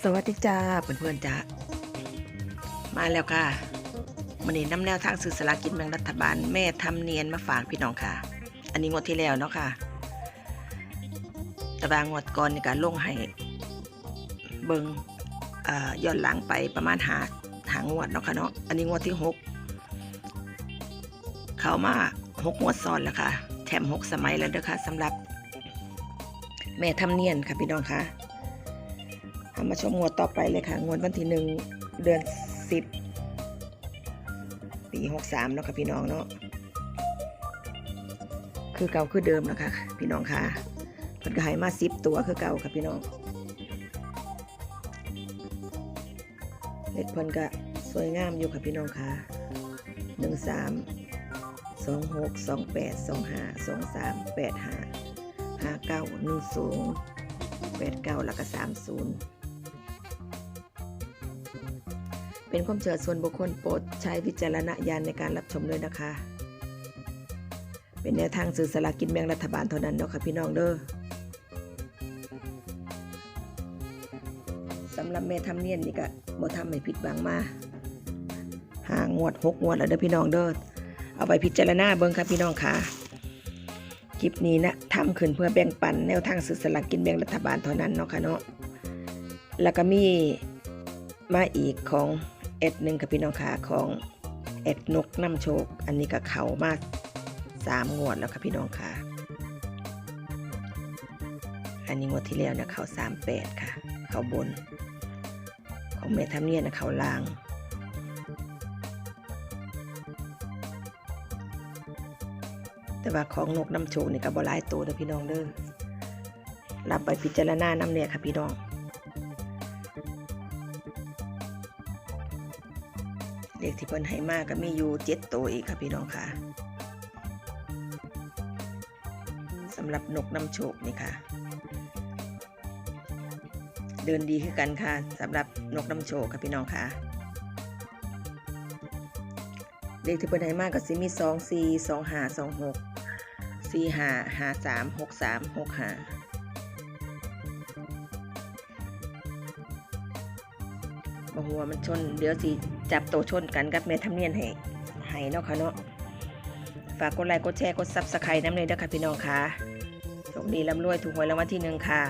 สวัสดีจ้าเพื่อนๆจ้ามาแล้วค่ะมันนี้น้ำแนวทางสื่อสลากกินแบ่งรัฐบาลแม่ทำเนียนมาฝากพี่น้องค่ะ อันนี้งวดที่แล้วเนาะค่ะแต่บางงวดก่อนในี่ก็ลงให้เบิงเอ่อย้อนหลังไปประมาณหาหางวดเนาะค่ะเนาะอันนี้งวดที่หกเขามาหกงวดซ้อนแล้วค่ะแถมหกสมัยแล้วเด้อค่ะสำหรับแม่ทำเนียนค่ะพี่น้องค่ะ เอามาชมงวดต่อไปเลยค่ะ งวดวันที่หนึ่งเดือนสิบปีหกสามเนาะค่ะพี่น้องเนาะคือเก่าคือเดิมนะคะ พี่น้องค่ะเพิ่นก็ให้มาสิบตัวคือเก่าค่ะพี่น้องเล็กเพิ่นก็สวยงามอยู่ค่ะพี่น้องค่ะหนึ่งสามสองหกสองแปดสองห้าสองสามแปดห้าห้าเก้าหนึ่งศูนย์แปดเก้าแล้วก็สามศูนย์ เป็นความเชื่อส่วนบุคคลโปรดใช้วิจารณญาณในการรับชมด้วยนะคะ เป็นแนวทางสื่อสลากกินแบ่งรัฐบาลเท่านั้นเนาะค่ะพี่น้องเด้อสำหรับแม่ทำเนียนนี่ก็บ่ทำให้ผิดบังมาหางวดหกงวดแล้วเด้อพี่น้องเด้อเอาไปพิจารณาเบิ่งค่ะพี่น้องค่ะคลิปนี้นะทำขึ้นเพื่อแบ่งปันแนวทางสื่อสลากกินแบ่งรัฐบาลเท่านั้นเนาะค่ะเนาะแล้วก็มีมาอีกของ เอ็ดหนึ่งกับพี่น้องขาของเอ็ดนกน้ำโชค อันนี้ก็เขามาสามงวดแล้วค่ะพี่น้องขาอันนี้งวดที่แล้วเนี่ยเขาสามแปดค่ะ เขาบน ของเมทัมเนียนะเขาล่าง แต่ว่าของนกน้ำโชคนี่ก็บ่หลายตัวเด้อพี่น้องเด้อรับไปพิจารณาน้ำเนี่ยค่ะพี่น้อง เลขที่เพิ่นให้มากก็มีอยู่เจ็ดตัวอีกค่ะพี่น้องค่ะสำหรับนกนำโชคนี่ค่ะ เดินดีคือกันค่ะสำหรับนกนำโชคค่ะพี่น้องค่ะเลขที่เพิ่นให้มากก็สิมีสองสี่สองห้าสองหกสี่ห้าห้าสามหกสามหกห้า โอ้โหมันชน เดี๋ยวสิ จับโตวชนกันกับเมทัมเนียนให้ให้เนาะค่ะเนาะ ฝากกดไลค์ กดแชร์ กดซับสไครต์น้ำเลยเด้อค่ะพี่น้องค่ะโชคดีร่ำรวยถูกหวยรางวัลที่หนึ่งค่ะ